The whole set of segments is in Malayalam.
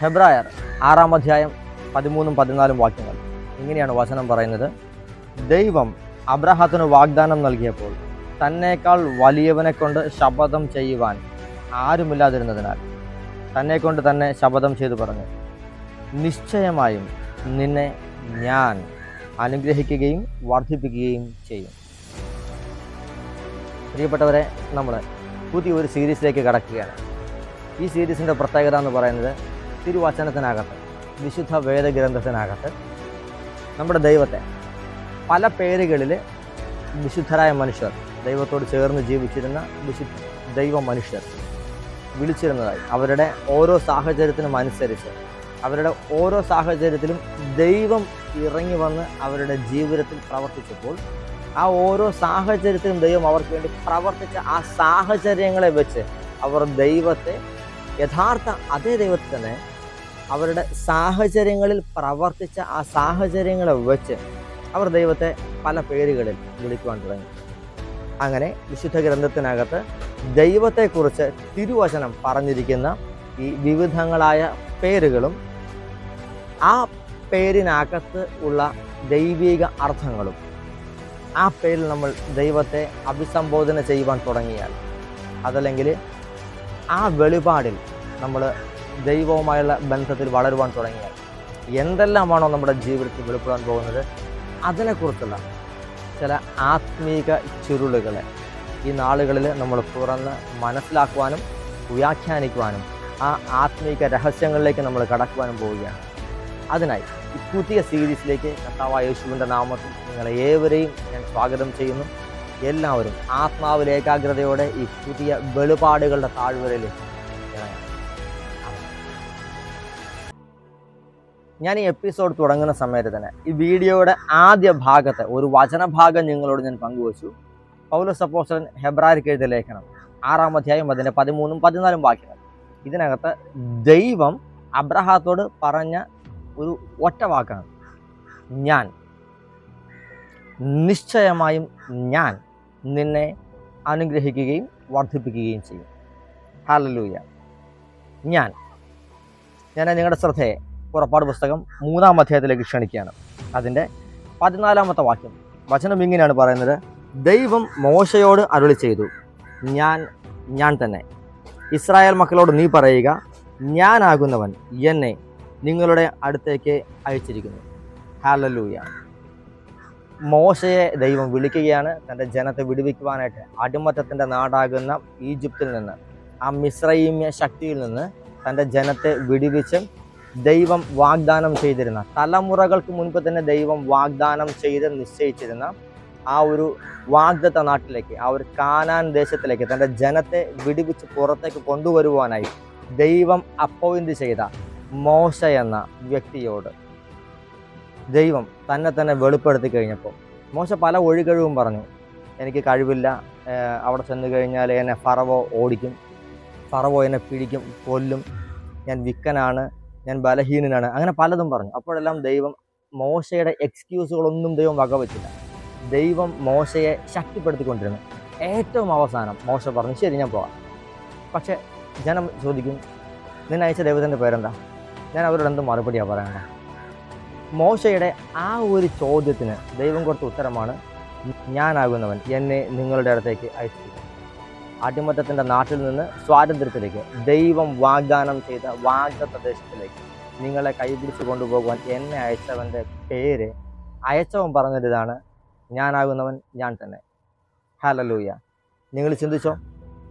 ഹെബ്രായർ ആറാം അധ്യായം പതിമൂന്നും പതിനാലും വാക്യങ്ങൾ. ഇങ്ങനെയാണ് വചനം പറയുന്നത്. ദൈവം അബ്രഹാത്തിന് വാഗ്ദാനം നൽകിയപ്പോൾ തന്നേക്കാൾ വലിയവനെ കൊണ്ട് ശപഥം ചെയ്യുവാൻ ആരുമില്ലാതിരുന്നതിനാൽ തന്നെ കൊണ്ട് തന്നെ ശപഥം ചെയ്തു പറഞ്ഞു. നിശ്ചയമായും നിന്നെ ഞാൻ അനുഗ്രഹിക്കുകയും വർദ്ധിപ്പിക്കുകയും ചെയ്യും. പ്രിയപ്പെട്ടവരെ നമ്മൾ പുതിയൊരു സീരീസിലേക്ക് കടക്കുകയാണ്. ഈ സീരീസിന്റെ പ്രത്യേകത എന്ന് പറയുന്നത് തിരുവചനത്തിനകത്ത് വിശുദ്ധ വേദഗ്രന്ഥത്തിനകത്ത് നമ്മുടെ ദൈവത്തെ പല പേരുകളിൽ വിശുദ്ധരായ മനുഷ്യർ ദൈവത്തോട് ചേർന്ന് ജീവിച്ചിരുന്ന വിശുദ്ധ ദൈവ മനുഷ്യർ വിളിച്ചിരുന്നതായി. അവരുടെ ഓരോ സാഹചര്യത്തിനും അനുസരിച്ച് അവരുടെ ഓരോ സാഹചര്യത്തിലും ദൈവം ഇറങ്ങി വന്ന് അവരുടെ ജീവിതത്തിൽ പ്രവർത്തിച്ചപ്പോൾ ആ ഓരോ സാഹചര്യത്തിലും ദൈവം അവർക്ക് വേണ്ടി പ്രവർത്തിച്ച ആ സാഹചര്യങ്ങളെ വെച്ച് അവർ ദൈവത്തെ യഥാർത്ഥ അതേ ദൈവത്തെ തന്നെ അവരുടെ സാഹചര്യങ്ങളിൽ പ്രവർത്തിച്ച ആ സാഹചര്യങ്ങളെ വെച്ച് അവർ ദൈവത്തെ പല പേരുകളിൽ വിളിക്കുവാൻ തുടങ്ങി. അങ്ങനെ വിശുദ്ധ ഗ്രന്ഥത്തിനകത്ത് ദൈവത്തെക്കുറിച്ച് തിരുവചനം പറഞ്ഞിരിക്കുന്ന ഈ വിവിധങ്ങളായ പേരുകളും ആ പേരിനകത്ത് ഉള്ള ദൈവിക അർത്ഥങ്ങളും ആ പേരിൽ നമ്മൾ ദൈവത്തെ അഭിസംബോധന ചെയ്യുവാൻ തുടങ്ങിയാൽ അതല്ലെങ്കിൽ ആ വെളിപാടിൽ നമ്മൾ ദൈവവുമായുള്ള ബന്ധത്തിൽ വളരുവാൻ തുടങ്ങിയാൽ എന്തെല്ലാമാണോ നമ്മുടെ ജീവിതത്തിൽ വെളിപ്പെടാൻ പോകുന്നത്? അതിനെക്കുറിച്ചുള്ള ചില ആത്മീക ചുരുളുകളെ ഈ നാളുകളിൽ നമ്മൾ തുറന്ന് മനസ്സിലാക്കുവാനും വ്യാഖ്യാനിക്കുവാനും ആ ആത്മീക രഹസ്യങ്ങളിലേക്ക് നമ്മൾ കടക്കുവാനും പോവുകയാണ്. അതിനായി ഈ പുതിയ സീരീസിലേക്ക് കർത്താവായ യേശുവിന്റെ നാമത്തിൽ നിങ്ങളെ ഏവരെയും ഞാൻ സ്വാഗതം ചെയ്യുന്നു. എല്ലാവരും ആത്മാവിൽ ഏകാഗ്രതയോടെ ഈ പുതിയ വെളിപാടുകളുടെ താഴ്വരയിലേക്ക് ഞാൻ ഈ എപ്പിസോഡ് തുടങ്ങുന്ന സമയത്ത് തന്നെ ഈ വീഡിയോയുടെ ആദ്യ ഭാഗത്തെ ഒരു വചനഭാഗം നിങ്ങളോട് ഞാൻ പങ്കുവച്ചു. പൗലോസ് അപ്പോസ്റ്റലൻ ഹെബ്രാരിക്ക് എഴുതിയ ലേഖനം. ആറാം അധ്യായം അതിന്റെ പതിമൂന്നും പതിനാലും വാക്യങ്ങൾ. ഇതിനകത്ത് ദൈവം അബ്രഹാത്തോട് പറഞ്ഞ ഒരു ഒറ്റ വാക്കാണ്. ഞാൻ. നിശ്ചയമായും ഞാൻ നിന്നെ അനുഗ്രഹിക്കുകയും വർദ്ധിപ്പിക്കുകയും ചെയ്യും. ഹാലലൂയ ഞാൻ. ഞാൻ നിങ്ങളുടെ ശ്രദ്ധയെ പുറപ്പാട് പുസ്തകം മൂന്നാം അധ്യായത്തിലേക്ക് ക്ഷണിക്കുകയാണ്. അതിന്റെ പതിനാലാമത്തെ വാക്യം. വചനം ഇങ്ങനെയാണ് പറയുന്നത്. ദൈവം മോശയോട് അരുളി ചെയ്തു. ഞാൻ ഞാൻ തന്നെ. ഇസ്രായേൽ മക്കളോട് നീ പറയുക ഞാനാകുന്നവൻ എന്നെ നിങ്ങളുടെ അടുത്തേക്ക് അയച്ചിരിക്കുന്നു. ഹാലലൂയ മോശയെ ദൈവം വിളിക്കുകയാണ്. തന്റെ ജനത്തെ വിടുവിക്കുവാനായിട്ട് അടിമത്തത്തിന്റെ നാടാകുന്ന ഈജിപ്തിൽ നിന്ന് ആ മിശ്രൈമ്യ ശക്തിയിൽ നിന്ന് തന്റെ ജനത്തെ വിടുവിച്ച് ദൈവം വാഗ്ദാനം ചെയ്തിരുന്ന തലമുറകൾക്ക് മുൻപ് തന്നെ ദൈവം വാഗ്ദാനം ചെയ്ത് നിശ്ചയിച്ചിരുന്ന ആ ഒരു വാഗ്ദത്ത നാട്ടിലേക്ക് ആ ഒരു കാനാൻ ദേശത്തിലേക്ക് തന്റെ ജനത്തെ വിടിവിച്ച് പുറത്തേക്ക് കൊണ്ടുവരുവാനായി ദൈവം അപ്പോയിന്റ് ചെയ്ത മോശ എന്ന വ്യക്തിയോട് ദൈവം തന്നെ തന്നെ വെളിപ്പെടുത്തി കഴിഞ്ഞപ്പോൾ മോശ പല ഒഴികഴിവും പറഞ്ഞു എനിക്ക് കഴിവില്ല അവിടെ ചെന്ന് കഴിഞ്ഞാൽ എന്നെ ഫറവോ ഓടിക്കും ഫറവോ എന്നെ പിടിക്കും കൊല്ലും ഞാൻ വിക്കനാണ് ഞാൻ ബലഹീനനാണ്. അങ്ങനെ പലതും പറഞ്ഞു. അപ്പോഴെല്ലാം ദൈവം മോശയുടെ എക്സ്ക്യൂസുകളൊന്നും ദൈവം വകവച്ചില്ല. ദൈവം മോശയെ ശക്തിപ്പെടുത്തിക്കൊണ്ടിരുന്നു. ഏറ്റവും അവസാനം മോശ പറഞ്ഞു ശരി ഞാൻ പോകാം. പക്ഷേ ജനം ചോദിക്കും നിന്നെ അയച്ച ദൈവത്തിന്റെ പേരെന്താ? ഞാൻ അവരോട് എന്ത് മറുപടിയാണ് പറയേണ്ട മോശയുടെ ആ ഒരു ചോദ്യത്തിന് ദൈവം കൊടുത്ത ഉത്തരമാണ് ഞാനാകുന്നവൻ എന്നെ നിങ്ങളുടെ അടുത്തേക്ക് അയച്ചിരിക്കുന്നു. അടിമത്തത്തിന്റെ നാട്ടിൽ നിന്ന് സ്വാതന്ത്ര്യത്തിലേക്ക് ദൈവം വാഗ്ദാനം ചെയ്ത വാഗ്ദ പ്രദേശത്തിലേക്ക് നിങ്ങളെ കൈപിടിച്ച് കൊണ്ടുപോകുവാൻ എന്നെ അയച്ചവന്റെ പേര് അയച്ചവൻ പറഞ്ഞൊരിതാണ് ഞാനാകുന്നവൻ ഞാൻ തന്നെ. ഹലലൂയ നിങ്ങൾ ചിന്തിച്ചോ?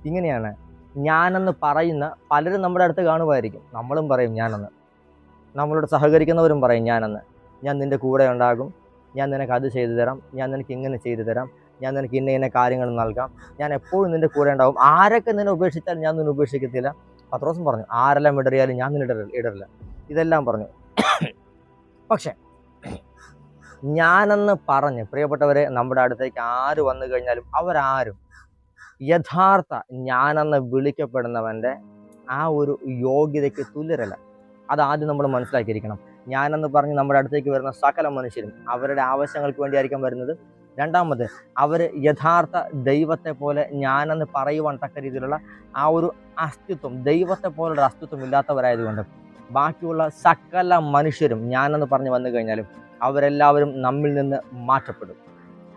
ഇങ്ങനെയാണ്. ഞാനെന്ന് പറയുന്ന പലരും നമ്മുടെ അടുത്ത് കാണുമായിരിക്കും. നമ്മളും പറയും ഞാനെന്ന്. നമ്മളോട് സഹകരിക്കുന്നവരും പറയും ഞാനെന്ന്. ഞാൻ നിന്റെ കൂടെ ഉണ്ടാകും. ഞാൻ നിനക്ക് അത് ചെയ്തു തരാം. ഞാൻ നിനക്ക് ഇങ്ങനെ ചെയ്തു തരാം. ഞാൻ നിനക്ക് ഇന്ന ഇന്ന കാര്യങ്ങൾ നൽകാം. ഞാൻ എപ്പോഴും നിന്റെ കൂടെ ഉണ്ടാവും. ആരൊക്കെ നിന്നെ ഉപേക്ഷിച്ചാലും ഞാൻ നിന്നെ ഉപേക്ഷിക്കത്തില്ല. പത്രോസം പറഞ്ഞു ആരെല്ലാം ഇടറിയാലും ഞാൻ നിന്നെ ഇടറില്ല. ഇതെല്ലാം പറഞ്ഞു. പക്ഷേ ഞാനെന്ന് പറഞ്ഞ് പ്രിയപ്പെട്ടവരെ നമ്മുടെ അടുത്തേക്ക് ആര് വന്നു കഴിഞ്ഞാലും അവരാരും യഥാർത്ഥ ഞാനെന്ന് വിളിക്കപ്പെടുന്നവന്റെ ആ ഒരു യോഗ്യതയ്ക്ക് തുല്യരല്ല. അതാദ്യം നമ്മൾ മനസ്സിലാക്കിയിരിക്കണം. ഞാനെന്ന് പറഞ്ഞ് നമ്മുടെ അടുത്തേക്ക് വരുന്ന സകല മനുഷ്യരും അവരുടെ ആവശ്യങ്ങൾക്ക് വേണ്ടിയായിരിക്കും വരുന്നത്. രണ്ടാമത് അവർ യഥാർത്ഥ ദൈവത്തെ പോലെ ഞാനെന്ന് പറയുവാൻ തക്ക രീതിയിലുള്ള ആ ഒരു അസ്തിത്വം ദൈവത്തെ പോലുള്ള അസ്തിത്വം ഇല്ലാത്തവരായതുകൊണ്ട് ബാക്കിയുള്ള സകല മനുഷ്യരും ഞാനെന്ന് പറഞ്ഞ് വന്നു കഴിഞ്ഞാലും അവരെല്ലാവരും നമ്മിൽ നിന്ന് മാറ്റപ്പെടും.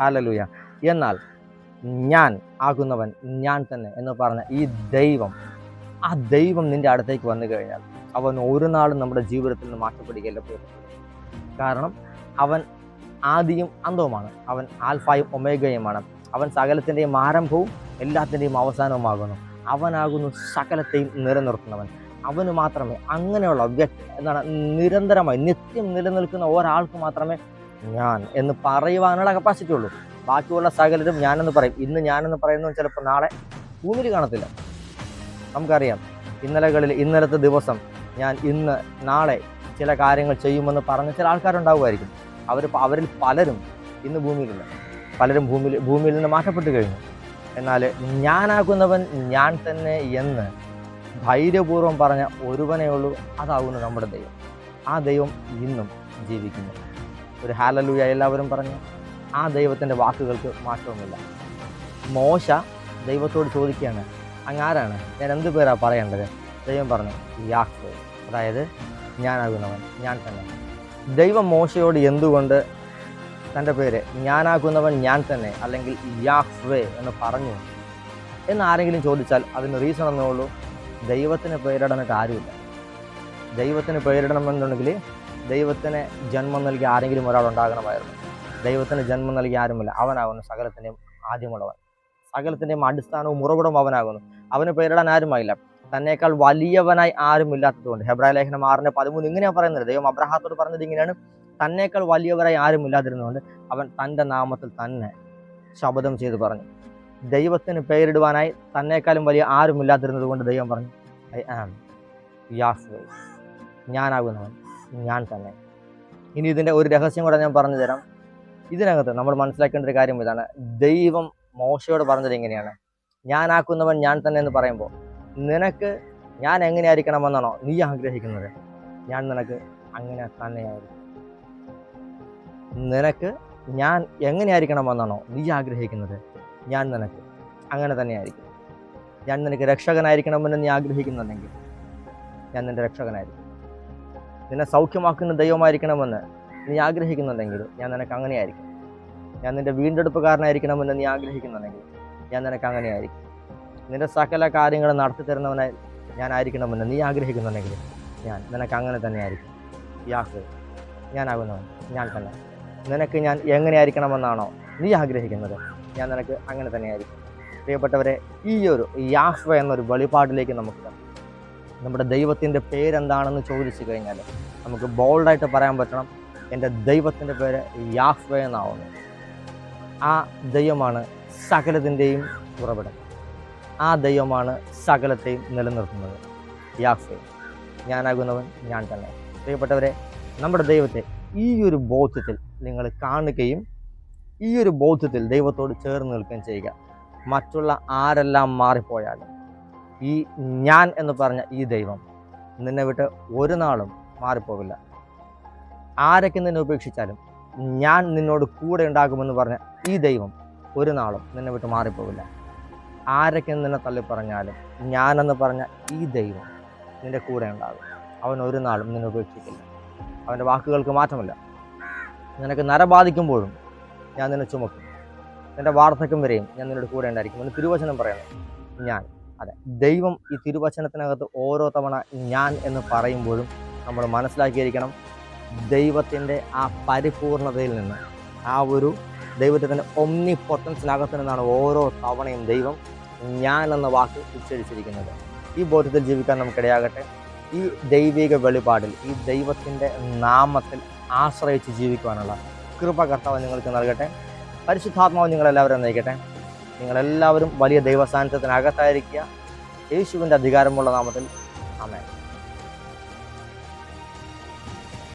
ഹാലലൂയ എന്നാൽ ഞാൻ ആകുന്നവൻ ഞാൻ തന്നെ എന്ന് പറഞ്ഞ ഈ ദൈവം ആ ദൈവം നിന്റെ അടുത്തേക്ക് വന്നു കഴിഞ്ഞാൽ അവൻ ഒരു നാളും നമ്മുടെ ജീവിതത്തിൽ നിന്ന് മാറ്റപ്പെടുകയല്ല കാരണം അവൻ ആദിയും അന്തവുമാണ്. അവൻ ആൽഫായും ഒമേഗയുമാണ്. അവൻ സകലത്തിന്റെയും ആരംഭവും എല്ലാത്തിന്റെയും അവസാനവുമാകുന്നു. അവനാകുന്നു സകലത്തെയും നിലനിർത്തുന്നവൻ. അവന് മാത്രമേ അങ്ങനെയുള്ള എന്താണ് നിരന്തരമായി നിത്യം നിലനിൽക്കുന്ന ഒരാൾക്ക് മാത്രമേ ഞാൻ എന്ന് പറയുവാനുള്ള കപ്പാസിറ്റി ഉള്ളൂ. ബാക്കിയുള്ള സകലരും ഞാനെന്ന് പറയും. ഇന്ന് ഞാനെന്ന് പറയുന്നത് ചിലപ്പോൾ നാളെ ഭൂമിയിൽ കാണത്തില്ല. നമുക്കറിയാം ഇന്നലകളിൽ ഇന്നലത്തെ ദിവസം ഞാൻ ഇന്ന് നാളെ ചില കാര്യങ്ങൾ ചെയ്യുമെന്ന് പറഞ്ഞ ചില ആൾക്കാരുണ്ടാവുമായിരിക്കും. അവർ അവരിൽ പലരും ഇന്ന് ഭൂമിയിലില്ല. പലരും ഭൂമിയിൽ ഭൂമിയിൽ നിന്ന് മാറ്റപ്പെട്ട് കഴിഞ്ഞു. എന്നാൽ ഞാനാകുന്നവൻ ഞാൻ തന്നെ എന്ന് ധൈര്യപൂർവം പറഞ്ഞ ഒരുവനേ ഉള്ളൂ. അതാകുന്നു നമ്മുടെ ദൈവം. ആ ദൈവം ഇന്നും ജീവിക്കുന്നു. ഒരു ഹാലലൂയ എല്ലാവരും പറഞ്ഞു ആ ദൈവത്തിന്റെ വാക്കുകൾക്ക് മാറ്റവുമില്ല. മോശ ദൈവത്തോട് ചോദിക്കുകയാണ് അങ്ങാരാണ് ഞാൻ എന്ത് പേരാണ് പറയേണ്ടത്? ദൈവം പറഞ്ഞു യാക്കോ അതായത് ഞാനാകുന്നവൻ. ഞാൻ തന്നെ. ദൈവം മോശയോട് എന്തുകൊണ്ട് തന്റെ പേര് ഞാനാകുന്നവൻ ഞാൻ തന്നെ അല്ലെങ്കിൽ യാഹ്വേ എന്ന് പറഞ്ഞു? എന്ന് ആരെങ്കിലും ചോദിച്ചാൽ അതിന് റീസൺ എന്നേ ഉള്ളൂ. ദൈവത്തിന് പേരിടാനായിട്ട് ആരുമില്ല. ദൈവത്തിന് പേരിടണമെന്നുണ്ടെങ്കിൽ ദൈവത്തിന് ജന്മം നൽകി ആരെങ്കിലും ഒരാൾ ഉണ്ടാകണമായിരുന്നു. ദൈവത്തിന് ജന്മം നൽകി ആരുമില്ല. അവനാകുന്നു സകലത്തിന്റെയും ആദ്യമുള്ളവൻ. സകലത്തിന്റെയും അടിസ്ഥാനവും ഉറവിടവും അവനാകുന്നു. അവന് പേരിടാൻ ആരുമായില്ല. തന്നേക്കാൾ വലിയവനായി ആരുമില്ലാത്തതുകൊണ്ട് ഹെബ്രായ ലേഖനം ആറിന്റെ പതിമൂന്ന് ഇങ്ങനെയാണ് പറയുന്നത്. ദൈവം അബ്രഹാത്തോട് പറഞ്ഞത് ഇങ്ങനെയാണ്. തന്നേക്കാൾ വലിയവരായി ആരും ഇല്ലാതിരുന്നുകൊണ്ട് അവൻ തന്റെ നാമത്തിൽ തന്നെ ശബദം ചെയ്ത് പറഞ്ഞു. ദൈവത്തിന് പേരിടുവാനായി തന്നേക്കാളും വലിയ ആരുമില്ലാതിരുന്നത് കൊണ്ട് ദൈവം പറഞ്ഞു ഐ ആം യാസ് ഞാനാകുന്നവൻ. ഞാൻ തന്നെ. ഇനി ഇതിന്റെ ഒരു രഹസ്യം കൂടെ ഞാൻ പറഞ്ഞു തരാം. ഇതിനകത്ത് നമ്മൾ മനസ്സിലാക്കേണ്ട ഒരു കാര്യം ഇതാണ്. ദൈവം മോശയോട് പറഞ്ഞത് എങ്ങനെയാണ് ഞാനാക്കുന്നവൻ ഞാൻ തന്നെ എന്ന് പറയുമ്പോൾ നിനക്ക് ഞാൻ എങ്ങനെയായിരിക്കണമെന്നാണോ നീ ആഗ്രഹിക്കുന്നത്. ഞാൻ നിനക്ക് അങ്ങനെ തന്നെയായിരിക്കും. നിനക്ക് ഞാൻ എങ്ങനെയായിരിക്കണമെന്നാണോ നീ ആഗ്രഹിക്കുന്നത്. ഞാൻ നിനക്ക് അങ്ങനെ തന്നെയായിരിക്കും. ഞാൻ നിനക്ക് രക്ഷകനായിരിക്കണമെന്ന് നീ ആഗ്രഹിക്കുന്നുണ്ടെങ്കിൽ ഞാൻ നിന്റെ രക്ഷകനായിരിക്കും. നിന്നെ സൗഖ്യമാക്കുന്ന ദൈവമായിരിക്കണമെന്ന് നീ ആഗ്രഹിക്കുന്നുണ്ടെങ്കിൽ ഞാൻ നിനക്ക് അങ്ങനെയായിരിക്കും. ഞാൻ നിന്റെ വീണ്ടെടുപ്പുകാരനായിരിക്കണമെന്ന് നീ ആഗ്രഹിക്കുന്നുണ്ടെങ്കിൽ ഞാൻ നിനക്ക് അങ്ങനെയായിരിക്കും. നിന്റെ സകല കാര്യങ്ങൾ നടത്തി തരുന്നവനായി ഞാൻ ആയിരിക്കണമെന്ന് നീ ആഗ്രഹിക്കുന്നുണ്ടെങ്കിൽ ഞാൻ നിനക്ക് അങ്ങനെ തന്നെയായിരിക്കും യാഹ് ഞാനാകുന്നവൻ ഞാൻ തന്നെ. നിനക്ക് ഞാൻ എങ്ങനെയായിരിക്കണമെന്നാണോ നീ ആഗ്രഹിക്കുന്നത്. ഞാൻ നിനക്ക് അങ്ങനെ തന്നെയായിരിക്കും പ്രിയപ്പെട്ടവരെ ഈ ഒരു യാഹ്വ എന്നൊരു വെളിപാടിലേക്ക് നമുക്ക്. നമ്മുടെ ദൈവത്തിന്റെ പേരെന്താണെന്ന് ചോദിച്ചു കഴിഞ്ഞാൽ നമുക്ക് ബോൾഡായിട്ട് പറയാൻ പറ്റണം. എന്റെ ദൈവത്തിന്റെ പേര് യാഹ്വ എന്നാവുന്നു. ആ ദൈവമാണ് സകലത്തിന്റെയും ഉറവിടം. ആ ദൈവമാണ് സകലത്തെയും നിലനിർത്തുന്നത്. യാഫെ ഞാനാകുന്നവൻ ഞാൻ തന്നെ. പ്രിയപ്പെട്ടവരെ നമ്മുടെ ദൈവത്തെ ഈ ഒരു ബോധ്യത്തിൽ നിങ്ങൾ കാണുകയും ഈ ഒരു ബോധ്യത്തിൽ ദൈവത്തോട് ചേർന്ന് നിൽക്കുകയും ചെയ്യുക. മറ്റുള്ള ആരെല്ലാം മാറിപ്പോയാലും ഈ ഞാൻ എന്ന് പറഞ്ഞ ഈ ദൈവം നിന്നെ വിട്ട് ഒരു നാളും മാറിപ്പോവില്ല. ആരൊക്കെ നിന്നെ ഉപേക്ഷിച്ചാലും ഞാൻ നിന്നോട് കൂടെ ഉണ്ടാകുമെന്ന് പറഞ്ഞ ഈ ദൈവം ഒരു നാളും നിന്നെ വിട്ട് മാറിപ്പോവില്ല. ആരൊക്കെ നിന്നെ തള്ളിപ്പറഞ്ഞാലും ഞാനെന്ന് പറഞ്ഞ ഈ ദൈവം നിന്റെ കൂടെ ഉണ്ടാകും. അവൻ ഒരു നാളും നിന്നെ ഉപേക്ഷിക്കില്ല. അവന്റെ വാക്കുകൾക്ക് മാറ്റമില്ല. നിനക്ക് നര ബാധിക്കുമ്പോഴും ഞാൻ നിന്നെ ചുമക്കും. നിന്റെ വാർദ്ധക്യം വരെയും ഞാൻ നിന്നോട് കൂടെ ഉണ്ടായിരിക്കും എന്ന് തിരുവചനം പറയുന്നത് ഞാൻ അതെ ദൈവം ഈ തിരുവചനത്തിനകത്ത് ഓരോ തവണ ഞാൻ എന്ന് പറയുമ്പോഴും നമ്മൾ മനസ്സിലാക്കിയിരിക്കണം ദൈവത്തിന്റെ ആ പരിപൂർണതയിൽ നിന്ന് ആ ഒരു ദൈവത്തിന്റെ ഒമ്നി പൊട്ടൻസിനകത്ത് നിന്നാണ് ഓരോ തവണയും ദൈവം ഞാൻ എന്ന വാക്ക് ഉച്ചരിച്ചിരിക്കുന്നത്. ഈ ബോധ്യത്തിൽ ജീവിക്കാൻ നമുക്കിടയാകട്ടെ. ഈ ദൈവിക വെളിപാടിൽ ഈ ദൈവത്തിന്റെ നാമത്തിൽ ആശ്രയിച്ച് ജീവിക്കുവാനുള്ള കൃപ കർത്താവ് നിങ്ങൾക്ക് നൽകട്ടെ. പരിശുദ്ധാത്മാവ് നിങ്ങളെല്ലാവരും നയിക്കട്ടെ നിങ്ങളെല്ലാവരും വലിയ ദൈവസാന്നിധ്യത്തിനകത്തായിരിക്കുക. യേശുവിന്റെ അധികാരമുള്ള നാമത്തിൽ. ആമേൻ.